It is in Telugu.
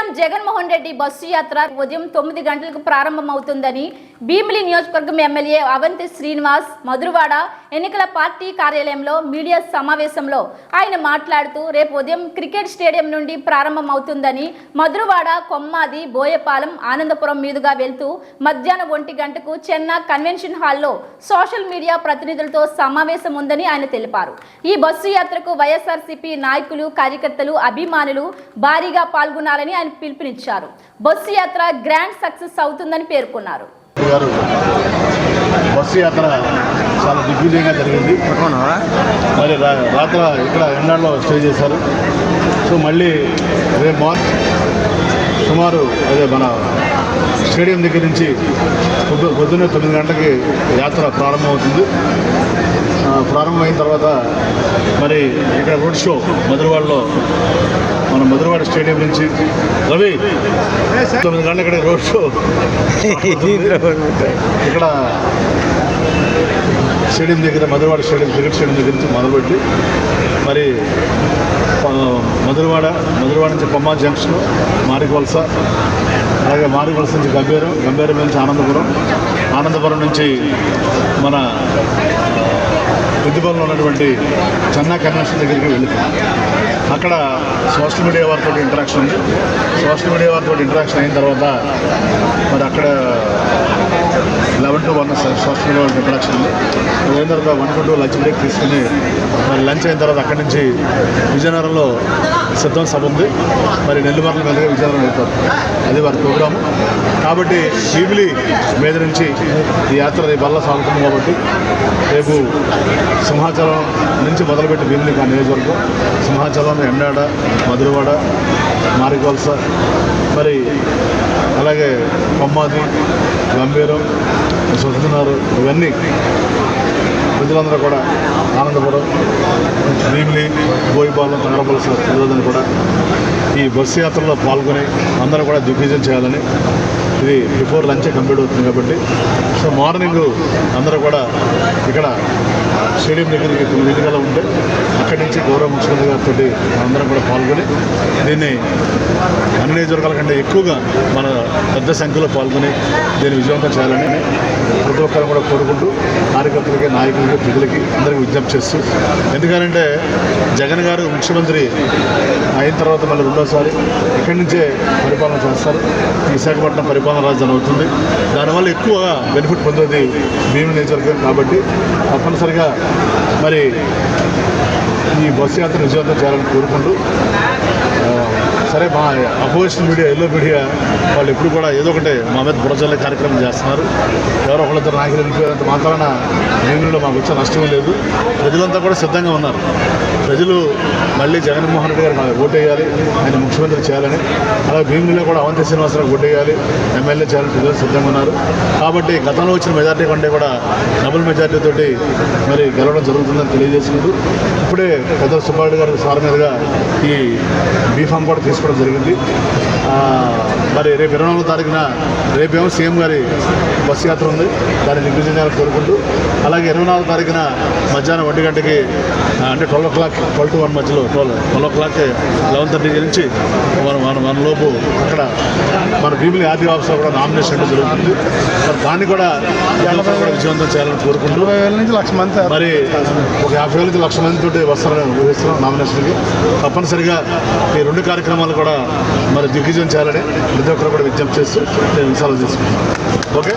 సీఎం జగన్మోహన్ రెడ్డి బస్సు యాత్ర ఉదయం తొమ్మిది గంటలకు ప్రారంభమవుతుందని భీమిలి నియోజకవర్గం ఎమ్మెల్యే అవంతి శ్రీనివాస్ మధురవాడ ఎన్నికల పార్టీ కార్యాలయంలో మీడియా సమావేశంలో ఆయన మాట్లాడుతూ రేపు ఉదయం క్రికెట్ స్టేడియం నుండి ప్రారంభమవుతుందని మధురవాడ కొమ్మాది బోయపాలెం ఆనందపురం మీదుగా వెళ్తూ మధ్యాహ్నం ఒంటి గంటకు చెన్న కన్వెన్షన్ హాల్లో సోషల్ మీడియా ప్రతినిధులతో సమావేశం ఉందని ఆయన తెలిపారు. ఈ బస్సు యాత్రకు వైఎస్ఆర్సీపీ నాయకులు కార్యకర్తలు అభిమానులు భారీగా పాల్గొన్నారని ఆయన పిలుపునిచ్చారు. బస్సు యాత్ర గ్రాండ్ సక్సెస్ అవుతుందని పేర్కొన్నారు. బస్సు యాత్ర చాలా దిగ్విజయంగా జరిగింది. మరి రా- రాత్ర ఇక్కడ ఎండాల్లో స్టే చేశారు. సో మళ్ళీ రేపు మార్నింగ్ సుమారు అదే మన స్టేడియం దగ్గర నుంచి పొద్దు పొద్దున్నే తొమ్మిది గంటలకి యాత్ర ప్రారంభమవుతుంది. ప్రారంభమైన తర్వాత మరి ఇక్కడ రోడ్ షో మధురవాడలో మన మధురవాడ స్టేడియం నుంచి. రవి తొమ్మిది గంటల ఇక్కడ రోడ్ షో. ఇక్కడ స్టేడియం దగ్గర మధురవాడ స్టేడియం క్రికెట్ స్టేడియం దగ్గర నుంచి మొదలుపెట్టి మరి మధురవాడ మధురవాడ నుంచి కొమ్మ జంక్షన్ వలస అలాగే మారికొలస నుంచి గంభీరం గంభీరం నుంచి ఆనందపురం ఆనందపురం నుంచి మన పెద్దపల్లిలో ఉన్నటువంటి చెన్నా కన్వెన్షన్ దగ్గరికి వెళ్తాం అక్కడ సోషల్ మీడియా వారితో ఇంటరాక్షన్ ఉంది. సోషల్ మీడియా వారితో ఇంటరాక్షన్ అయిన తర్వాత మరి అక్కడ లెవెన్ టు వన్ సంవత్సరంలో ఇంట్రడక్షన్ ఉంది. అయిన తర్వాత one to two lunch break తీసుకుని మరి లంచ్ అయిన తర్వాత అక్కడి నుంచి విజయనగరంలో సిద్ధం సభ ఉంది. మరి నెల్లిమర్ల మీదుగా విజయనగరం వెళ్తారు. అది వారి ప్రోగ్రాము. కాబట్టి భీమిలి మీద నుంచి ఈ యాత్ర రేపు వల్ల సాగుతుంది కాబట్టి రేపు సింహాచలం నుంచి మొదలుపెట్టి భీమిలి మా నియోజకవర్గం. సింహాచలం ఎండాడ మధురవాడ మారికొలస మరి అలాగే కొమ్మాది గంభీరం సుధన్నారు ఇవన్నీ ప్రజలందరూ కూడా ఆనందపురం భీమిలి బోయిపాలెం తంగరపలస ప్రజలందరూ కూడా ఈ బస్సు యాత్రలో పాల్గొని అందరూ కూడా దిగ్విజయం చేయాలని ఇది బిఫోర్ లంచే కంప్లీట్ అవుతుంది కాబట్టి. సో మార్నింగ్ అందరూ కూడా ఇక్కడ స్టేడియం దగ్గరికి తొమ్మిది గల ఉంటే తోటి అందరం కూడా పాల్గొని దీన్ని అన్ని నియోజకవర్గాల కంటే ఎక్కువగా మన పెద్ద సంఖ్యలో పాల్గొని దీన్ని విజయవంతం చేయాలని ప్రతి ఒక్కరు కూడా కోరుకుంటూ కార్యకర్తలకి నాయకులకి ప్రజలకి అందరికీ విజ్ఞప్తి చేస్తూ ఎందుకంటే జగన్ గారు ముఖ్యమంత్రి అయిన తర్వాత మళ్ళీ రెండోసారి ఇక్కడి నుంచే పరిపాలన చేస్తారు. విశాఖపట్నం పరిపాలన రాజధాని అవుతుంది. దానివల్ల ఎక్కువ బెనిఫిట్ పొందేది భీమి నియోజకవర్గం కాబట్టి తప్పనిసరిగా మరి ఈ బస్సు యాత్ర విజయవంతం చేయాలని కోరుకుంటూ సరే మా అపోజిషన్ మీడియా ఎల్లో మీడియా వాళ్ళు ఎప్పుడు కూడా ఏదో ఒకటి మా మీద బురజల్లే కార్యక్రమం చేస్తున్నారు. ఎవరో ఒకళ్ళతో నాయకులు వెళ్ళిపోయినంత మాత్రాన నేను మాకు వచ్చే నష్టం లేదు. ప్రజలంతా కూడా సిద్ధంగా ఉన్నారు. ప్రజలు మళ్ళీ జగన్మోహన్ రెడ్డి గారు మాకు ఓటేయాలి. ఆయన ముఖ్యమంత్రి చేయాలని. అలాగే భీమిలో కూడా అవంతి శ్రీనివాసరావు ఓటేయాలి. ఎమ్మెల్యే చేయాలని ప్రజలు సిద్ధంగా ఉన్నారు. కాబట్టి గతంలో వచ్చిన మెజార్టీ కంటే కూడా డబుల్ మెజార్టీ తోటి మరి గెలవడం జరుగుతుందని తెలియజేసినట్టు ఇప్పుడే పెద్ద సుబ్బారెడ్డి గారి సార్ మీదుగా ఈ బీఫామ్ కూడా తీసుకోవడం జరిగింది. మరి రేపు ఇరవై నాలుగో తారీఖున రేపేమో సీఎం గారి బస్సు యాత్ర ఉంది. దాన్ని దిగ్విజయం చేయాలని కోరుకుంటూ అలాగే ఇరవై నాలుగో తారీఖున మధ్యాహ్నం ఒంటి గంటకి అంటే twelve o'clock twelve to one మధ్యలో twelve twelve o'clock eleven thirty నుంచి మన మన మన లోపు అక్కడ మన భీమిలి ఆర్టీ ఆఫీస్లో కూడా నామినేషన్ అంటే జరుగుతుంది. మరి దాన్ని కూడా విజయవంతం చేయాలని కోరుకుంటూ వేల నుంచి లక్ష మంది మరి ఒక యాభై వేల నుంచి లక్ష మంది తోటి వస్తారని ఊహిస్తున్నాం నామినేషన్కి. తప్పనిసరిగా ఈ రెండు కార్యక్రమాలు కూడా మరి దిగ్విజయం చేయాలని ప్రతి ఒక్కరు కూడా విజ్ఞప్తి చేస్తూ నేను సెలవు తీసుకుంటాను ఓకే?